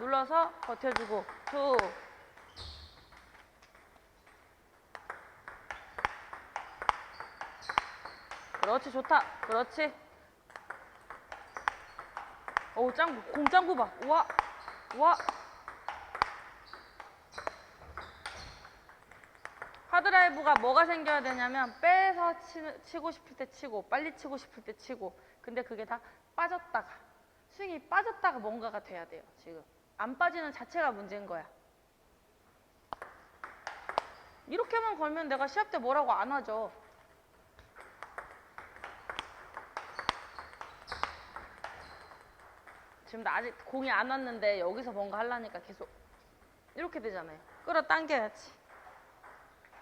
눌러서 버텨주고. 툭 그렇지 좋다. 그렇지. 오 짱구 공 짱구 봐. 우와 우와. 하드라이브가 뭐가 생겨야 되냐면 빼서 치, 치고 싶을 때 치고 빨리 치고 싶을 때 치고. 근데 그게 다 빠졌다가 스윙이 빠졌다가 뭔가가 돼야 돼요 지금 안 빠지는 자체가 문제인 거야 이렇게만 걸면 내가 시합 때 뭐라고 안 하죠 지금 나 아직 공이 안 왔는데 여기서 뭔가 하려니까 계속 이렇게 되잖아요 끌어당겨야지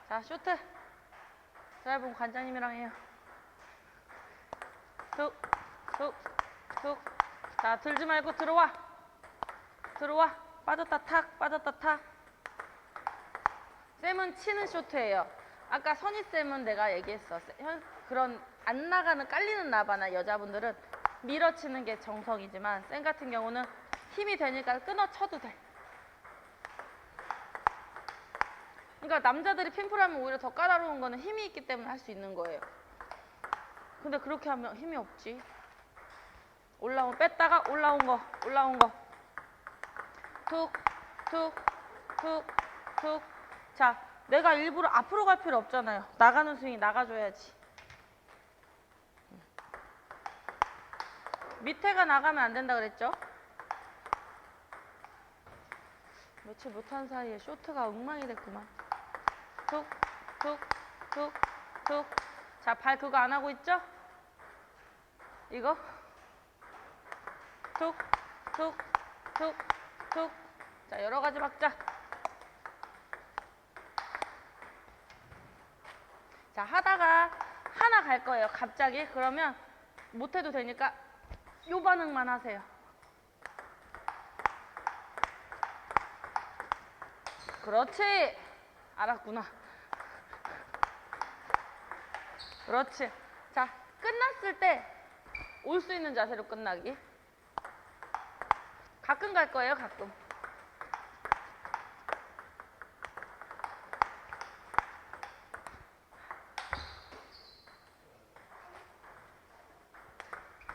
자, 쇼트. 드라이브는 관장님이랑 해요. 툭, 툭, 툭. 자, 들지 말고 들어와. 들어와. 빠졌다 탁, 빠졌다 탁. 쌤은 치는 쇼트예요. 아까 선희 쌤은 내가 얘기했어. 세- 현- 그런 안 나가는 깔리는 나바나 여자분들은 밀어치는 게 정석이지만 쌤 같은 경우는 힘이 되니까 끊어 쳐도 돼. 그러니까 남자들이 핀풀하면 오히려 더 까다로운 거는 힘이 있기 때문에 할 수 있는 거예요. 근데 그렇게 하면 힘이 없지. 올라온 뺐다가 올라온 거, 올라온 거. 툭, 툭, 툭, 툭. 자, 내가 일부러 앞으로 갈 필요 없잖아요. 나가는 스윙이 나가줘야지. 밑에가 나가면 안 된다 그랬죠? 며칠 못한 사이에 쇼트가 엉망이 됐구만. 툭, 툭, 툭, 툭. 자, 발 그거 안 하고 있죠? 이거? 툭, 툭, 툭, 툭. 자, 여러 가지 박자. 자, 하다가 하나 갈 거예요. 갑자기. 그러면 못 해도 되니까 요 반응만 하세요. 그렇지. 알았구나. 그렇지. 자, 끝났을 때 올 수 있는 자세로 끝나기. 가끔 갈 거예요, 가끔.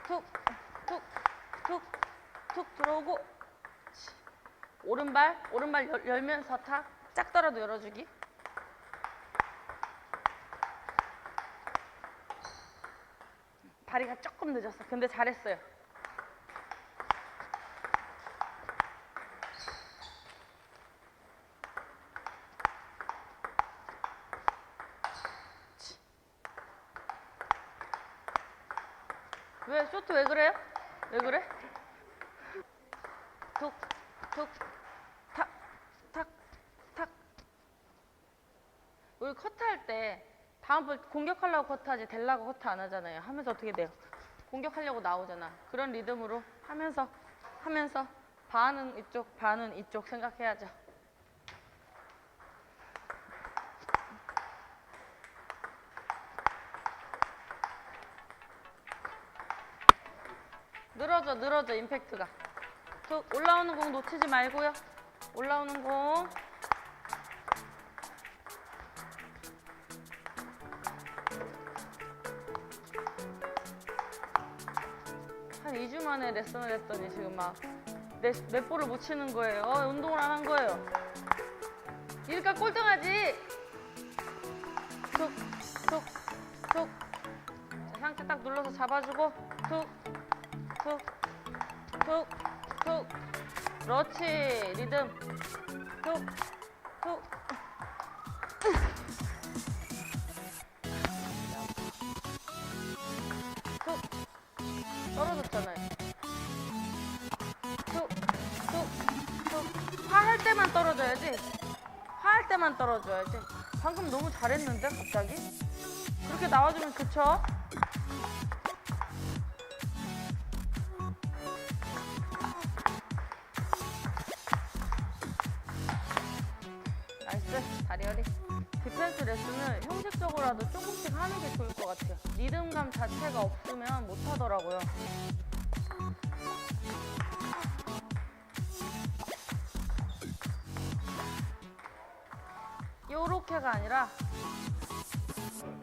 툭, 툭, 툭, 툭 들어오고. 치. 오른발, 오른발 열, 열면서 타. 작더라도 열어주기. 다리가 조금 늦었어. 근데 잘했어요. 치. 왜 쇼트 왜 그래요? 왜 그래? 툭, 툭, 탁, 탁, 탁. 우리 커트할 때 다음번 공격하려고 커트하지 될라고 커트 안 하잖아요. 하면서 어떻게 돼요? 공격하려고 나오잖아. 그런 리듬으로 하면서 하면서 반은 이쪽, 반은 이쪽 생각해야죠. 늘어져, 늘어져, 임팩트가. 툭, 올라오는 공 놓치지 말고요. 올라오는 공. 한 2주 만에 레슨을 했더니 지금 막 넷, 넷볼을 못 치는 거예요. 어, 운동을 안 한 거예요. 이러니까 꼴등하지. 툭, 툭, 툭. 자, 상체 딱 눌러서 잡아주고 툭, 툭, 툭, 툭. 그렇지. 리듬. 툭, 툭. 툭. 떨어졌잖아요. 툭, 툭, 툭. 화할 때만 떨어져야지. 화할 때만 떨어져야지. 방금 너무 잘했는데, 갑자기? 그렇게 나와주면 좋죠? 다리어리 디펜스 그 레슨은 형식적으로라도 조금씩 하는 게 좋을 것 같아요. 리듬감 자체가 없으면 못 하더라고요. 요렇게가 아니라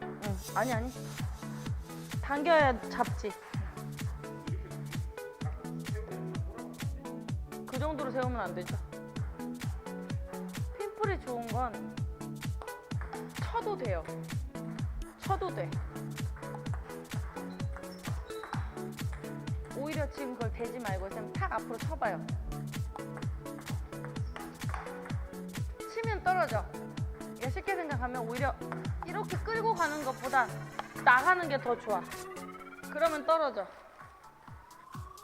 응, 아니 아니 당겨야 잡지 그 정도로 세우면 안 되죠 건 쳐도 돼요. 쳐도 돼. 오히려 지금 그걸 대지 말고 그냥 탁 앞으로 쳐봐요. 치면 떨어져. 이게 쉽게 생각하면 오히려 이렇게 끌고 가는 것보다 나가는 게 더 좋아. 그러면 떨어져.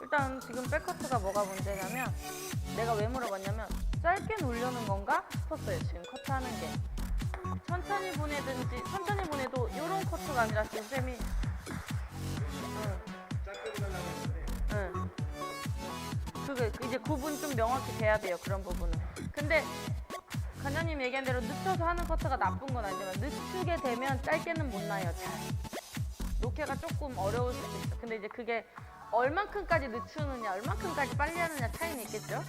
일단 지금 백커트가 뭐가 문제냐면 내가 왜 물어봤냐면 짧게 누르는 건가 싶었어요 지금 커트 하는 게. 천천히 보내든지 천천히 보내도 이런 커트가 아니라 지금 쌤이. 응. 응. 그게 이제 구분 좀 명확히 돼야 돼요 그런 부분은. 근데 관장님 얘기한 대로 늦춰서 하는 커트가 나쁜 건 아니지만 늦추게 되면 짧게는 못 나요 잘. 놓기가 조금 어려울 수도 있어 근데 이제 그게 얼만큼까지 늦추느냐 얼만큼까지 빨리 하느냐 차이는 있겠죠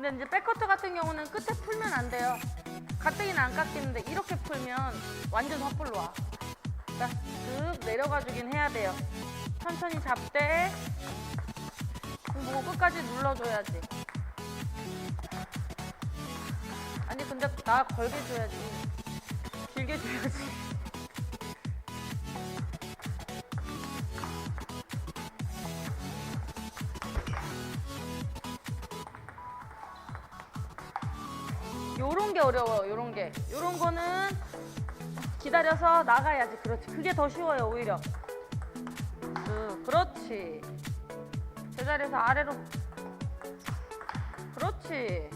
근데 이제 백커트 같은 경우는 끝에 풀면 안 돼요. 가뜩이는 안 깎이는데 이렇게 풀면 완전 헛불로 와. 그러니까 쓱 내려가주긴 해야 돼요. 천천히 잡되 뭐 끝까지 눌러줘야지. 아니 근데 나 걸게 줘야지. 길게 줘야지 요런 게 어려워요 요런 게. 요런 거는 기다려서 나가야지. 그렇지. 그게 더 쉬워요 오히려. 그 그렇지. 제자리에서 아래로. 그렇지